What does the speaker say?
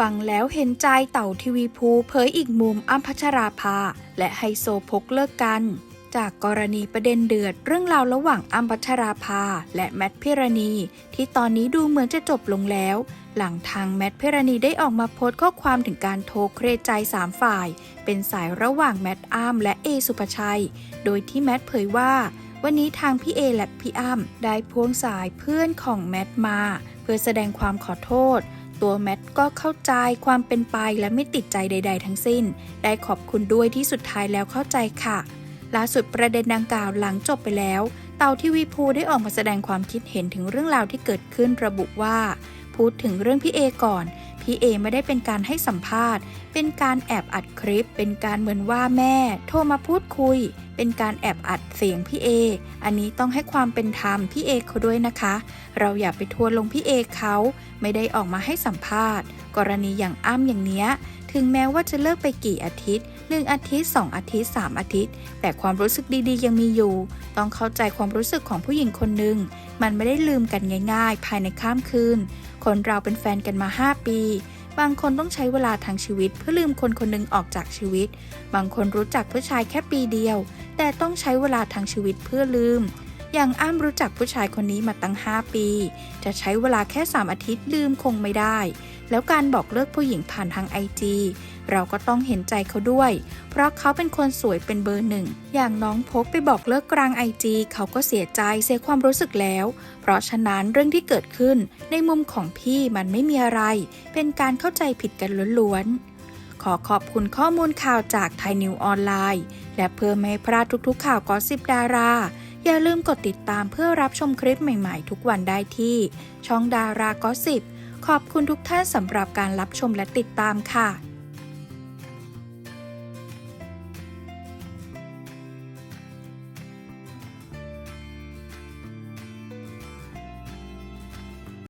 ฟังแล้วเห็นใจเต่าทีวีภูเผยอีกมุมอ้ำพัชราภา และไฮโซพกเลิกกัน จากกรณีประเด็นเดือดเรื่องราวระหว่างอ้ำพัชราภา และแมทพิรณี ที่ตอนนี้ดูเหมือนจะจบลงแล้ว หลังทางแมทพิรณีได้ออกมาโพสต์ข้อความถึงการโทรเครใจสามฝ่าย เป็นสายระหว่างแมทอ้ำและเอสุภชัย โดยที่แมทเผยว่าวันนี้ทางพี่เอและพี่อ้ำได้พวงสายเพื่อนของแมทมา เพื่อแสดงความขอโทษ ตัวแมทก็เข้าใจความเป็นไปและไม่ติดใจใด ๆ ทั้งสิ้น ได้ขอบคุณด้วยที่สุดท้ายแล้วเข้าใจค่ะ ล่าสุดประเด็นดังกล่าวหลังจบไปแล้ว เต่าทีวีพูได้ออกมาแสดงความคิดเห็นถึงเรื่องราวที่เกิดขึ้นระบุว่า พูดถึงเรื่องพี่เอก่อน พี่เอไม่ได้เป็นการให้สัมภาษณ์ เป็นการแอบอัดคลิป เป็นการเหมือนว่าแม่ โทรมาพูดคุย เป็นการแอบอัดเสียงพี่เอ อันนี้ต้องให้ความเป็นธรรมพี่เอเขาด้วยนะคะ เราอย่าไปทัวร์ลงพี่เอเขาไม่ได้ออกมาให้สัมภาษณ์ กรณีอย่างอ้ำอย่างเนี้ยถึงแม้ว่าจะเลิกไปกี่อาทิตย์หนึ่งอาทิตย์สองอาทิตย์สามอาทิตย์ แต่ความรู้สึกดีๆ ยังมีอยู่ ต้องเข้าใจความรู้สึกของผู้หญิงคนหนึ่ง มันไม่ได้ลืมกันง่ายๆ ภายในข้ามคืน คนเราเป็นแฟนกันมา 5 ปี บางคนต้องใช้เวลาทางชีวิต เพื่อลืมคนคนหนึ่งออกจากชีวิต บางคนรู้จักผู้ชายแค่ปีเดียว แต่ต้องใช้เวลาทางชีวิตเพื่อลืม อย่างอ้ำรู้จักผู้ชายคนนี้มาตั้ง 5 ปี จะใช้เวลาแค่ 3 อาทิตย์ลืมคงไม่ได้ แล้วการบอกเลิกผู้หญิงผ่านทางไอจี เราก็ต้องเห็นใจเขาด้วย เพราะเขาเป็นคนสวยเป็นเบอร์หนึ่ง อย่างน้องพกไปบอกเลิกกลางไอจีเขาก็เสียใจเสียความรู้สึกแล้ว เพราะฉะนั้นเรื่องที่เกิดขึ้นในมุมของพี่มันไม่มีอะไร เป็นการเข้าใจผิดกันล้วนๆ ขอขอบคุณข้อมูลข่าวจากไทยนิวออนไลน์ และเพื่อไม่ให้พลาดทุกๆ ข่าวกอสิบดาราอย่าลืมกดติดตามเพื่อรับชมคลิปใหม่ๆ ทุกวันได้ที่ ช่องดารากอสิบขอบคุณทุกท่านสำหรับการรับชมและติดตามค่ะ